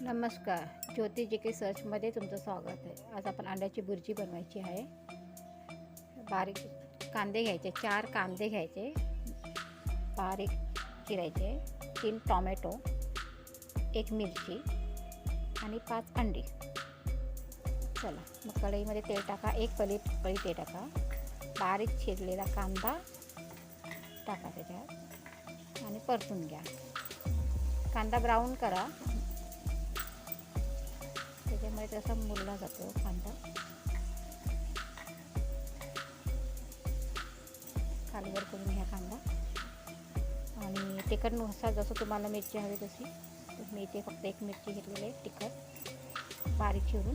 नमस्कार. ज्योती जे के सर्चमध्ये तुमचं स्वागत आहे. आज आपण अंड्याची बुर्जी बनवायची आहे. बारीक कांदे घ्यायचे चार कांदे घ्यायचे बारीक चिरायचे तीन टॉमॅटो एक मिरची आणि पाच अंडी. चला मग कढईमध्ये तेल टाका एक पली पळी तेल टाका. बारीक चिरलेला कांदा टाका त्याच्यात आणि परतून घ्या. कांदा ब्राऊन करा. त्यामुळे त्याचा मुरला जातो कांदा. खालवर करून घ्या कांदा. आणि तिखटनुसार जसं तुम्हाला मिरची हवी तशी मी इथे फक्त एक मिरची घेतलेली आहे तिखट. बारीक चिरून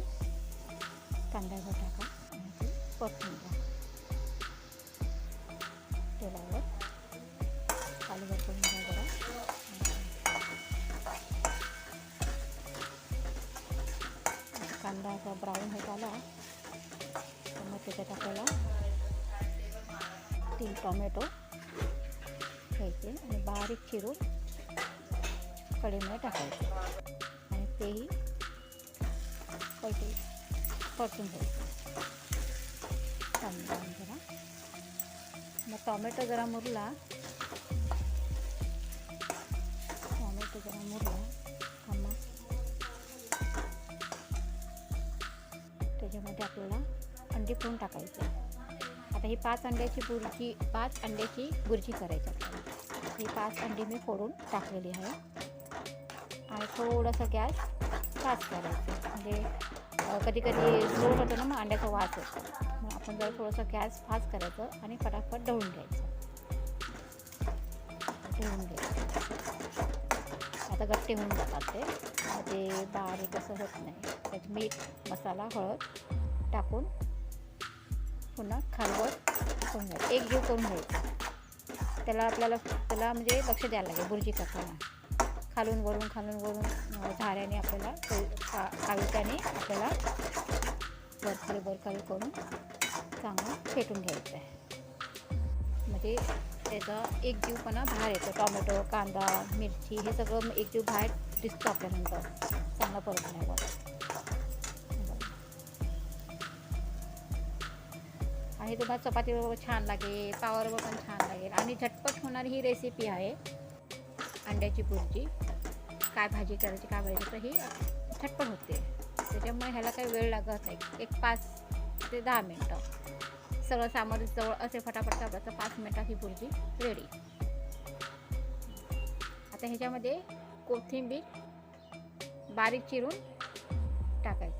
कांद्यावर टाका. आणि ते परतून घ्या. थोडा असा ब्राऊन होत आला. तर मग त्याच्यात आपल्याला तीन टोमॅटो घ्यायचे आणि बारीक चिरून कढीमध्ये टाकायचे. आणि तेही पलटी परतून घ्यायचं. चांगलं जरा. मग टोमॅटो जरा मुरला. टोमॅटो जरा मुरला. त्याच्यामध्ये आपल्याला अंडी फोडून टाकायचे? आता ही पाच अंड्याची बुर्जी पाच अंड्याची बुर्जी करायची आपल्याला. ही पाच अंडी मी फोडून टाकलेली आहे. आणि थोडंसं गॅस फास्ट करायचं. म्हणजे कधी कधी स्लो होतं ना मग अंड्याचा वास येतो. मग आपण जर थोडंसं गॅस फास्ट करायचं आणि फटाफट ढवळून घ्यायचं. ढवळून घ्यायचं. आता गट्टे होऊन जातात ते. ते बारीक असं होत नाही. त्यात मीठ मसाला हळद टाकून पुन्हा खालवर करून घ्यायचं. एक जीव करून घ्यायचा. त्याला आपल्याला त्याला म्हणजे लक्ष द्यायला लागेल बुर्जी करताना. खालून वरून खालून वरून धाऱ्याने झाऱ्याने आपल्याला का कावित्याने आपल्याला वरखाली बरखाली करून चांगलं फेटून घ्यायचं आहे. म्हणजे त्याचा एक जीवपणा बाहेर येतो. टॉमॅटो कांदा मिरची हे सगळं एक जीव बाहेर दिसतो आपल्यानंतर. चांगला परतण्यावर आणि तुम्हाला चपातीबरोबर छान लागेल पावाबरोबर पण छान लागेल. आणि झटपट होणारी ही रेसिपी आहे अंड्याची भुर्जी. काय भाजी करायची काय भाजी तर ही झटपट होते. त्याच्यामुळे ह्याला काही वेळ लागत नाही. एक पाच ते दहा मिनटं. सगळं सामग्री जवळ असे फटाफट कापलं तर पाच मिनटात ही बुर्जी रेडी आता ह्याच्यामध्ये कोथिंबीर बारीक चिरून टाकायचं.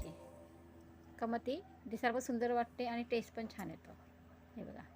का मग ती दिसायला पण सुंदर वाटते आणि टेस्ट पण छान येतो. हे बघा.